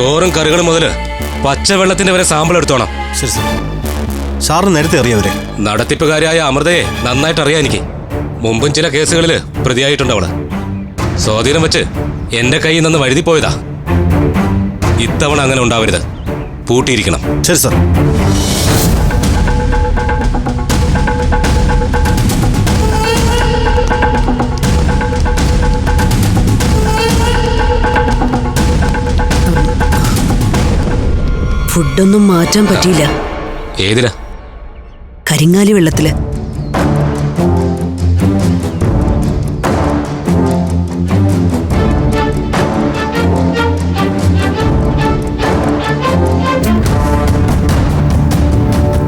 ചോറും കറികളും മുതൽ പച്ചവെള്ളത്തിന്റെ വരെ സാമ്പിൾ എടുത്തോണം. ശരി സാർ സാറിന് നേരത്തെ അറിയാവരെ നടത്തിപ്പുകാരിയായ അമൃതയെ നന്നായിട്ട് അറിയാം എനിക്ക്. മുമ്പും ചില കേസുകളിൽ പ്രതിയായിട്ടുണ്ട് അവൾ. സ്വാധീനം വെച്ച് എന്റെ കയ്യിൽ നിന്ന് വഴുതി പോയതാ ഇത്തവണ അങ്ങനെ ഉണ്ടാവരുത്. പൂട്ടിയിരിക്കണം. ശരി സാർ. ഫുഡൊന്നും മാറ്റാൻ പറ്റിയില്ല. ഏതിലാ കരിങ്ങാലി വെള്ളത്തിൽ.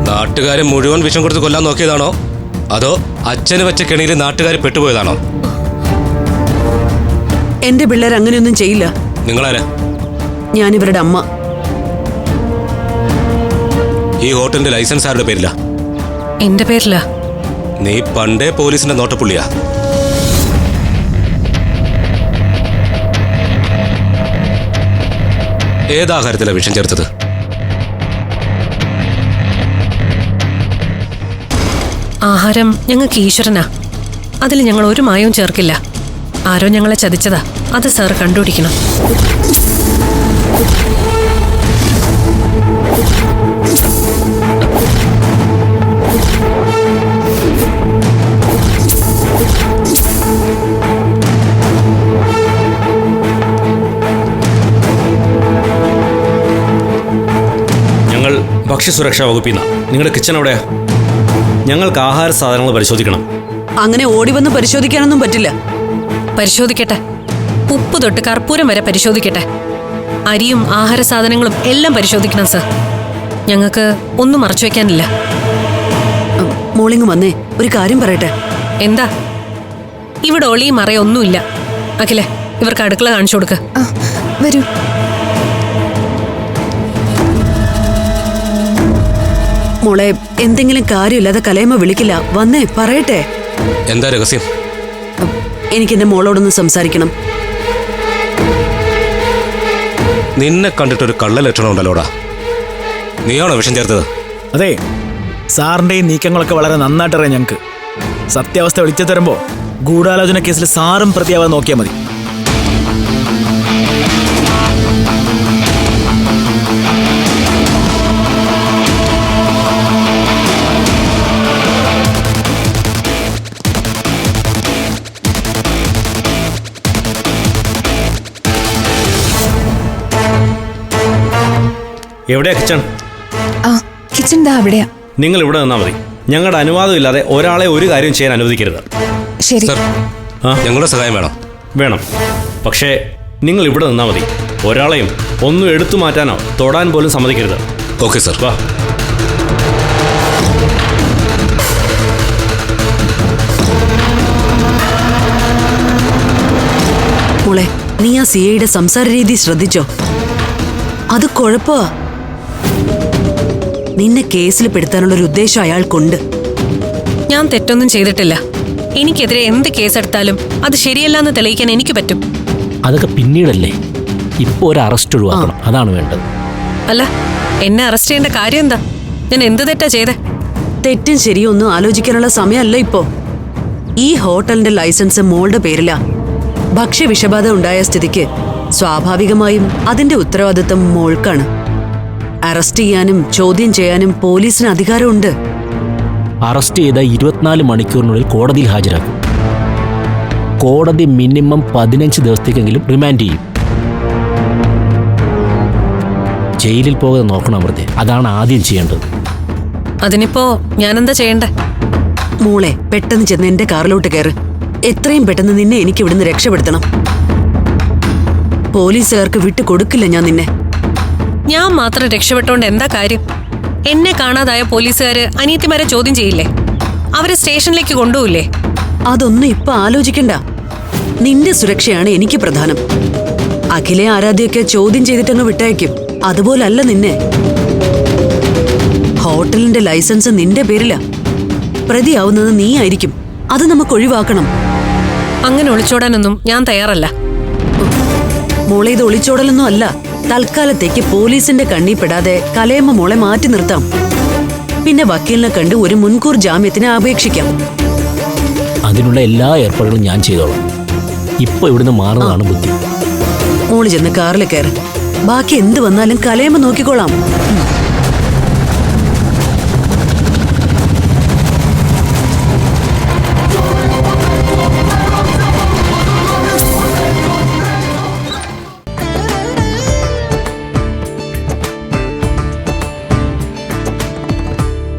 നാട്ടുകാരെ മുഴുവൻ വിഷം കൊടുത്ത് കൊല്ലാൻ നോക്കിയതാണോ? അതോ അച്ഛന് വെച്ച കെണിയിൽ നാട്ടുകാർ പെട്ടുപോയതാണോ? എന്റെ പിള്ളേർ അങ്ങനെയൊന്നും ചെയ്യില്ല. നിങ്ങളാരാ? ഞാനിവരുടെ അമ്മ. ഈ ഹോട്ടലിന്റെ ലൈസൻസ് ആരുടെ പേരില? എന്റെ പേരില. നീ പണ്ടേ പോലീസിന്റെ നോട്ടപ്പുള്ളിയാ. ഏതാഹാരത്തിലാ വിഷം ചേർത്തത്? ആഹാരം ഞങ്ങൾക്ക് ഈശ്വരനാ. അതിൽ ഞങ്ങൾ ഒരു മായവും ചേർക്കില്ല. ആരോ ഞങ്ങളെ ചതിച്ചതാ. അത് സാർ കണ്ടുപിടിക്കണം. ഞങ്ങൾ ഭക്ഷ്യസുരക്ഷാ വകുപ്പിൽ നിന്നാണ് നിങ്ങളുടെ കിച്ചൺ എവിടെയാ? ഞങ്ങൾക്ക് ആഹാര സാധനങ്ങൾ പരിശോധിക്കണം. അങ്ങനെ ഓടി വന്ന് പരിശോധിക്കാനൊന്നും പറ്റില്ല. പരിശോധിക്കട്ടെ. ഉപ്പ് തൊട്ട് കർപ്പൂരം വരെ പരിശോധിക്കട്ടെ. അരിയും ആഹാര സാധനങ്ങളും എല്ലാം പരിശോധിക്കണം സർ. ഞങ്ങൾക്ക് ഒന്നും മറച്ചു വെക്കാനില്ല. മോളിങ് വന്നേ. ഒരു കാര്യം പറയട്ടെ. എന്താ? ഇവിടെ ഒളിയും മറയൊന്നുമില്ല അഖിലെ ഇവർക്ക് അടുക്കള കാണിച്ചു കൊടുക്ക. വരൂ. മോളെ എന്തെങ്കിലും കാര്യമില്ലാതെ കലയമ്മ വിളിക്കില്ല. വന്നേ പറയട്ടെ. എന്താ രഹസ്യം? എനിക്ക് എന്റെ മോളോടൊന്ന് സംസാരിക്കണം. നിന്നെ കണ്ടിട്ടൊരു കള്ള ലക്ഷണം ഉണ്ടല്ലോടാ. നീയാണോ വിഷം ചേർത്തത്? അതെ സാറിന്റെ ഈ നീക്കങ്ങളൊക്കെ വളരെ നന്നായിട്ടറിയാം ഞങ്ങൾക്ക് സത്യാവസ്ഥ വിളിച്ചു തരുമ്പോൾ ഗൂഢാലോചന കേസിൽ സാറും പ്രതിയാവാൻ നോക്കിയാൽ മതി. എവിടെയാ കിച്ചൺ? ആ കിച്ചൺ ദാ അവിടെയാ. നിങ്ങൾ ഇവിടെ നിന്നാ മതി. ഞങ്ങളുടെ അനുവാദം ഇല്ലാതെ ഒരാളെ ഒരു കാര്യം ചെയ്യാൻ അനുവദിക്കരുത്. ശരി. സർ ആ? ഞങ്ങളുടെ സഹായം വേണം. വേണം. പക്ഷേ നിങ്ങൾ ഇവിടെ നിന്നാ മതി. ഒരാളെയും ഒന്നും എടുത്തു മാറ്റാനോ തൊടാൻ പോലും സമ്മതിക്കരുത്. Okay sir. വാ. മോളെ നീ ആ സിയയുടെ സംസാര രീതി ശ്രദ്ധിച്ചോ? അത് കുഴപ്പമാ. നിന്നെ കേസിൽ പെടുത്താനുള്ള ഒരു ഉദ്ദേശം അയാൾക്കുണ്ട്. ഞാൻ തെറ്റൊന്നും ചെയ്തിട്ടില്ല. എനിക്കെതിരെ എന്ത് കേസെടുത്താലും അത് ശരിയല്ലെന്ന് തെളിയിക്കാൻ എനിക്ക് പറ്റും. അതൊക്കെ പിന്നീടല്ലേ? ഇപ്പോൾ ഒരു അറസ്റ്റ് ഒഴിവാക്കണം. അതാണ് വേണ്ടത്. അല്ല എന്നെ അറസ്റ്റ് ചെയ്യേണ്ട കാര്യം എന്താ? ഞാൻ എന്ത് തെറ്റാ ചെയ്തേ? തെറ്റും ശരിയും ഒന്നും ആലോചിക്കാനുള്ള സമയമല്ല ഇപ്പോ. ഈ ഹോട്ടലിന്റെ ലൈസൻസ് മോളുടെ പേരിലാ. ഭക്ഷ്യ വിഷബാധ ഉണ്ടായ സ്ഥിതിക്ക് സ്വാഭാവികമായും അതിന്റെ ഉത്തരവാദിത്തം മോൾക്കാണ്. അറസ്റ്റ് ചെയ്യാനും ചോദ്യം ചെയ്യാനും പോലീസിന് അധികാരമുണ്ട്. അറസ്റ്റ് ചെയ്ത ഇരുപത്തിനാല് മണിക്കൂറിനുള്ളിൽ കോടതിയിൽ ഹാജരാക്കും. കോടതി മിനിമം പതിനഞ്ച് ദിവസത്തേക്കെങ്കിലും റിമാൻഡ് ചെയ്യും. ജയിലിൽ പോകാതെ നോക്കണം അമൃതേ. അതാണ് ആദ്യം ചെയ്യേണ്ടത്. അതിനിപ്പോ ഞാനെന്താ ചെയ്യണ്ടേ? മോളെ പെട്ടെന്ന് ചെന്ന് എന്റെ കാറിലോട്ട് കയറ്. എത്രയും പെട്ടെന്ന് നിന്നെ എനിക്ക് ഇവിടുന്ന് രക്ഷപ്പെടുത്തണം. പോലീസുകാർക്ക് വിട്ടു കൊടുക്കില്ല ഞാൻ നിന്നെ. ഞാൻ മാത്രം രക്ഷപ്പെട്ടോണ്ട് എന്താ കാര്യം? എന്നെ കാണാതായ പോലീസുകാര് അനിയത്തിമാരെ ചോദ്യം ചെയ്യില്ലേ? അവരെ സ്റ്റേഷനിലേക്ക് കൊണ്ടുപോയില്ലേ അതൊന്നും ഇപ്പൊ ആലോചിക്കണ്ട. നിന്റെ സുരക്ഷയാണ് എനിക്ക് പ്രധാനം. അഖിലെ ആരാധ്യൊക്കെ ചോദ്യം ചെയ്തിട്ടങ്ങ് വിട്ടയക്കും. അതുപോലല്ല നിന്നെ. ഹോട്ടലിന്റെ ലൈസൻസ് നിന്റെ പേരില. പ്രതിയാവുന്നത് നീ ആയിരിക്കും. അത് നമുക്ക് ഒഴിവാക്കണം. അങ്ങനെ ഒളിച്ചോടാനൊന്നും ഞാൻ തയ്യാറല്ല. മോളെ ഇത് ഒളിച്ചോടലൊന്നും അല്ല. തൽക്കാലത്തേക്ക് പോലീസിന്റെ കണ്ണി പെടാതെ കലയമ്മ മോളെ മാറ്റി നിർത്താം. പിന്നെ വക്കീലിനെ കണ്ട് ഒരു മുൻകൂർ ജാമ്യത്തിന് അപേക്ഷിക്കാം. അതിനുള്ള എല്ലാ ഏർപ്പാടുകളും ഞാൻ ചെയ്തോളാം. ഇപ്പൊ ഇവിടുന്ന് മാറുന്നതാണ് ബുദ്ധി. മോൾ ചെന്ന് കാറിൽ കയറി. ബാക്കി എന്ത് വന്നാലും കലയമ്മ നോക്കിക്കോളാം.